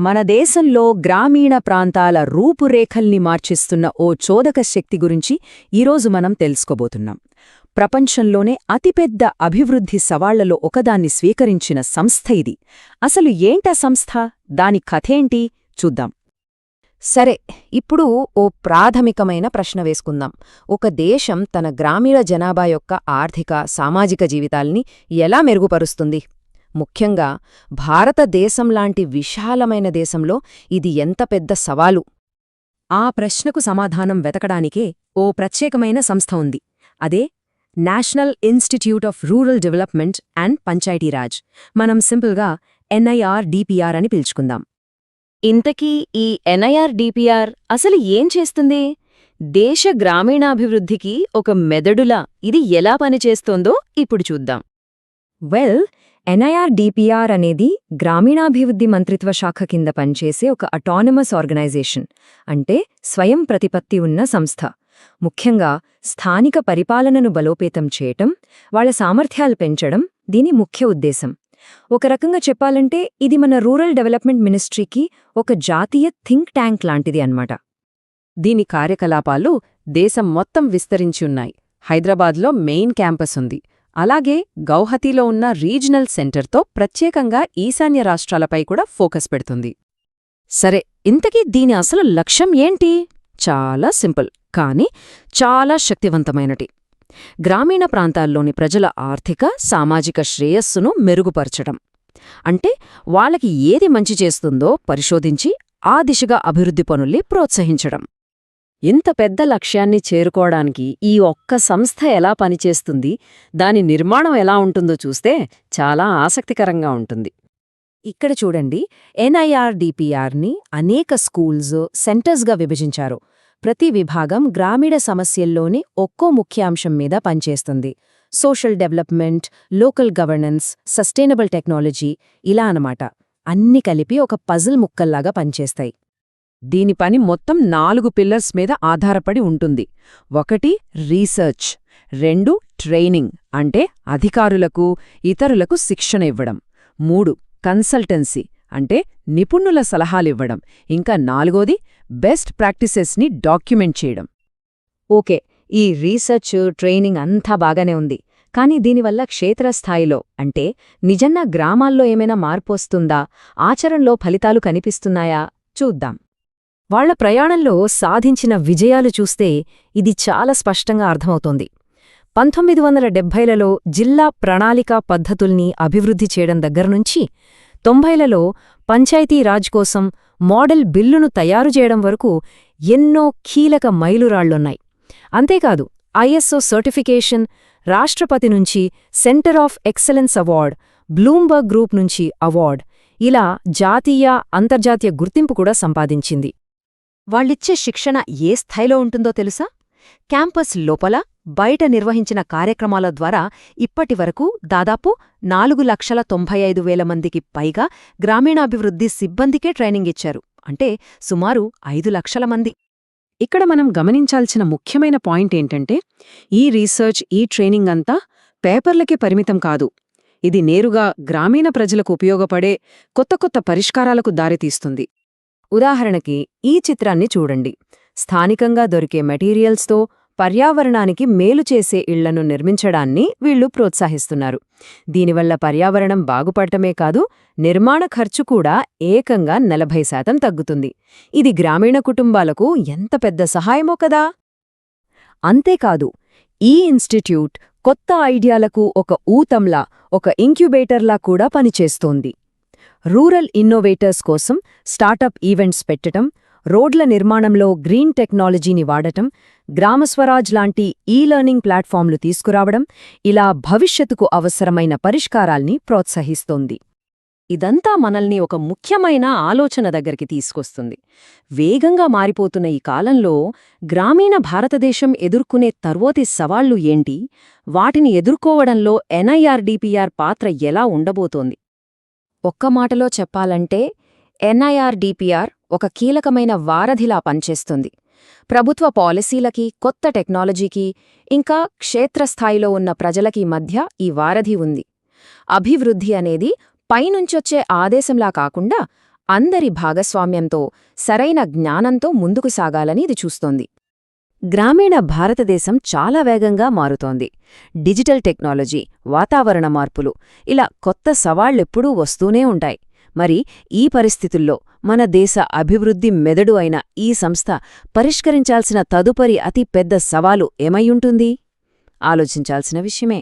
మన దేశంలో గ్రామీణ ప్రాంతాల రూపురేఖల్ని మార్చిస్తున్న ఓ చోదక శక్తి గురించి ఈరోజు మనం తెలుసుకోబోతున్నాం. ప్రపంచంలోనే అతిపెద్ద అభివృద్ధి సవాళ్ళలో ఒకదాన్ని స్వీకరించిన సంస్థ ఇది. అసలు ఏంటా సంస్థ? దాని కథేంటి? చూద్దాం. సరే ఇప్పుడు ఓ ప్రాథమికమైన ప్రశ్న వేసుకుందాం. ఒక దేశం తన గ్రామీణ జనాభా యొక్క ఆర్థిక సామాజిక జీవితాల్ని ఎలా మెరుగుపరుస్తుంది? ముఖ్యంగా భారతదేశంలాంటి విశాలమైన దేశంలో ఇది ఎంత పెద్ద సవాలు? ఆ ప్రశ్నకు సమాధానం వెతకడానికే ఓ ప్రత్యేకమైన సంస్థ ఉంది. అదే national institute of rural development and Panchayati Raj. మనం సింపుల్గా ఎన్ఐఆర్ డిపిఆర్ అని పిలుచుకుందాం. ఇంతకీ ఈ ఎన్ఐఆర్ డిపిఆర్ అసలు ఏం చేస్తుంది? దేశ గ్రామీణాభివృద్ధికి ఒక మెదడులా ఇది ఎలా పనిచేస్తోందో ఇప్పుడు చూద్దాం. వెల్ ఎన్ఐఆర్ డిపిఆర్ అనేది గ్రామీణాభివృద్ధి మంత్రిత్వ శాఖ కింద పనిచేసే ఒక అటానమస్ ఆర్గనైజేషన్ అంటే స్వయం ప్రతిపత్తి ఉన్న సంస్థ. ముఖ్యంగా స్థానిక పరిపాలనను బలోపేతం చేయటం వాళ్ళ సామర్థ్యాలు పెంచడం దీని ముఖ్య ఉద్దేశం. ఒక రకంగా చెప్పాలంటే ఇది మన రూరల్ డెవలప్మెంట్ మినిస్ట్రీకి ఒక జాతీయ థింక్ ట్యాంక్ లాంటిది అన్నమాట. దీని కార్యకలాపాలు దేశం మొత్తం విస్తరించి ఉన్నాయి. హైదరాబాద్లో మెయిన్ క్యాంపస్ ఉంది. అలాగే గౌహతిలో ఉన్న రీజనల్ సెంటర్తో ప్రత్యేకంగా ఈశాన్య రాష్ట్రాలపై కూడా ఫోకస్ పెడుతుంది. సరే ఇంతకీ దీని అసలు లక్ష్యం ఏంటి? చాలా సింపుల్ కానీ చాలా శక్తివంతమైనటి. గ్రామీణ ప్రాంతాల్లోని ప్రజల ఆర్థిక సామాజిక శ్రేయస్సును మెరుగుపరచడం. అంటే వాళ్ళకి ఏది మంచి చేస్తుందో పరిశోధించి ఆ దిశగా అభివృద్ధి పనుల్ని ప్రోత్సహించడం. ఇంత పెద్ద లక్ష్యాన్ని చేరుకోవడానికి ఈ ఒక్క సంస్థ ఎలా పనిచేస్తుంది దాని నిర్మాణం ఎలా ఉంటుందో చూస్తే చాలా ఆసక్తికరంగా ఉంటుంది. ఇక్కడ చూడండి ఎన్ఐఆర్డిపిఆర్ని అనేక స్కూల్స్ సెంటర్స్గా విభజించారు. ప్రతి విభాగం గ్రామీణ సమస్యల్లోని ఒక్కో ముఖ్యాంశం మీద పనిచేస్తుంది. Social development local governance sustainable technology ఇలా అనమాట అన్ని కలిపి ఒక పజిల్ ముక్కల్లాగా పనిచేస్తాయి. దీని పని మొత్తం నాలుగు పిల్లర్స్ మీద ఆధారపడి ఉంటుంది. ఒకటి రీసెర్చ్. రెండు ట్రైనింగ్. అంటే అధికారులకు ఇతరులకు శిక్షణ ఇవ్వడం. మూడు కన్సల్టెన్సీ. అంటే నిపుణుల సలహాలివ్వడం. ఇంకా నాలుగోది బెస్ట్ ప్రాక్టీసెస్ని డాక్యుమెంట్ చేయడం. ఓకే ఈ రీసెర్చ్ ట్రైనింగ్ అంతా బాగానే ఉంది. కానీ దీనివల్ల క్షేత్రస్థాయిలో అంటే నిజంగా గ్రామాల్లో ఏమైనా మార్పొస్తుందా ఆచరణలో ఫలితాలు కనిపిస్తున్నాయా? చూద్దాం. వాళ్ళ ప్రయాణంలో సాధించిన విజయాలు చూస్తే ఇది చాలా స్పష్టంగా అర్థమవుతోంది. పంతొమ్మిది వందల డెబ్భైలలో జిల్లా ప్రణాళికా పద్ధతుల్ని అభివృద్ధి చేయడం దగ్గరనుంచి తొంభైలలో పంచాయతీరాజ్ కోసం మోడల్ బిల్లును తయారు చేయడం వరకు ఎన్నో కీలక మైలురాళ్ళున్నాయి అంతేకాదు ఐఎస్ఓ సర్టిఫికేషన్ రాష్ట్రపతి నుంచి centre of excellence award Bloomberg group నుంచి అవార్డ్ ఇలా జాతీయ అంతర్జాతీయ గుర్తింపు కూడా సంపాదించింది. వాళ్ళిచ్చే శిక్షణ ఏ స్థాయిలో ఉంటుందో తెలుసా? క్యాంపస్ లోపల బయట నిర్వహించిన కార్యక్రమాల ద్వారా ఇప్పటివరకు దాదాపు నాలుగు లక్షల తొంభై ఐదు వేల మందికి పైగా గ్రామీణాభివృద్ధి సిబ్బందికే ట్రైనింగ్ ఇచ్చారు. అంటే సుమారు ఐదు లక్షల మంది. ఇక్కడ మనం గమనించాల్సిన ముఖ్యమైన పాయింట్ ఏంటంటే ఈ రీసెర్చ్ ఈ ట్రైనింగ్ అంతా పేపర్లకే పరిమితం కాదు. ఇది నేరుగా గ్రామీణ ప్రజలకు ఉపయోగపడే కొత్త కొత్త పరిష్కారాలకు దారితీస్తుంది. ఉదాహరణకి ఈ చిత్రాన్ని చూడండి. స్థానికంగా దొరికే మెటీరియల్స్తో పర్యావరణానికి మేలు చేసే ఇళ్ళను నిర్మించడాన్ని వీళ్ళు ప్రోత్సహిస్తున్నారు. దీనివల్ల పర్యావరణం బాగుపడటమే కాదు నిర్మాణ ఖర్చు కూడా ఏకంగా నలభై శాతం తగ్గుతుంది. ఇది గ్రామీణ కుటుంబాలకు ఎంత పెద్ద సహాయమో కదా! అంతేకాదు ఈ ఇన్స్టిట్యూట్ కొత్త ఐడియాలకు ఒక ఊతంలా ఒక ఇంక్యుబేటర్లా కూడా పనిచేస్తోంది. రూరల్ ఇన్నోవేటర్స్ కోసం స్టార్టప్ ఈవెంట్స్ పెట్టటం రోడ్ల నిర్మాణంలో గ్రీన్ టెక్నాలజీని వాడటం గ్రామస్వరాజ్ లాంటి ఈ లెర్నింగ్ ప్లాట్ఫామ్లు తీసుకురావడం ఇలా భవిష్యత్తుకు అవసరమైన పరిష్కారాల్ని ప్రోత్సహిస్తోంది. ఇదంతా మనల్ని ఒక ముఖ్యమైన ఆలోచన దగ్గరికి తీసుకొస్తుంది. వేగంగా మారిపోతున్న ఈ కాలంలో గ్రామీణ భారతదేశం ఎదుర్కొనే తర్వాతి సవాళ్ళు ఏంటి? వాటిని ఎదుర్కోవడంలో ఎన్ఐఆర్డిపిఆర్ పాత్ర ఎలా ఉండబోతోంది? ఒక్క మాటలో చెప్పాలంటే ఎన్ఐఆర్డిపిఆర్ ఒక కీలకమైన వారధిలా పనిచేస్తుంది. ప్రభుత్వ పాలసీలకి కొత్త టెక్నాలజీకి ఇంకా క్షేత్రస్థాయిలో ఉన్న ప్రజలకి మధ్య ఈ వారధి ఉంది. అభివృద్ధి అనేది పైనుంచొచ్చే ఆదేశంలా కాకుండా అందరి భాగస్వామ్యంతో సరైన జ్ఞానంతో ముందుకు సాగాలని ఇది చూస్తోంది. గ్రామీణ భారతదేశం చాలా వేగంగా మారుతోంది. డిజిటల్ టెక్నాలజీ వాతావరణ మార్పులు ఇలా కొత్త సవాళ్ళెప్పుడూ వస్తూనే ఉంటాయి. మరి ఈ పరిస్థితుల్లో మన దేశ అభివృద్ధి మెదడు అయిన ఈ సంస్థ పరిష్కరించాల్సిన తదుపరి అతి పెద్ద సవాలు ఏమైయుంటుంది ఆలోచించాల్సిన విషయమే.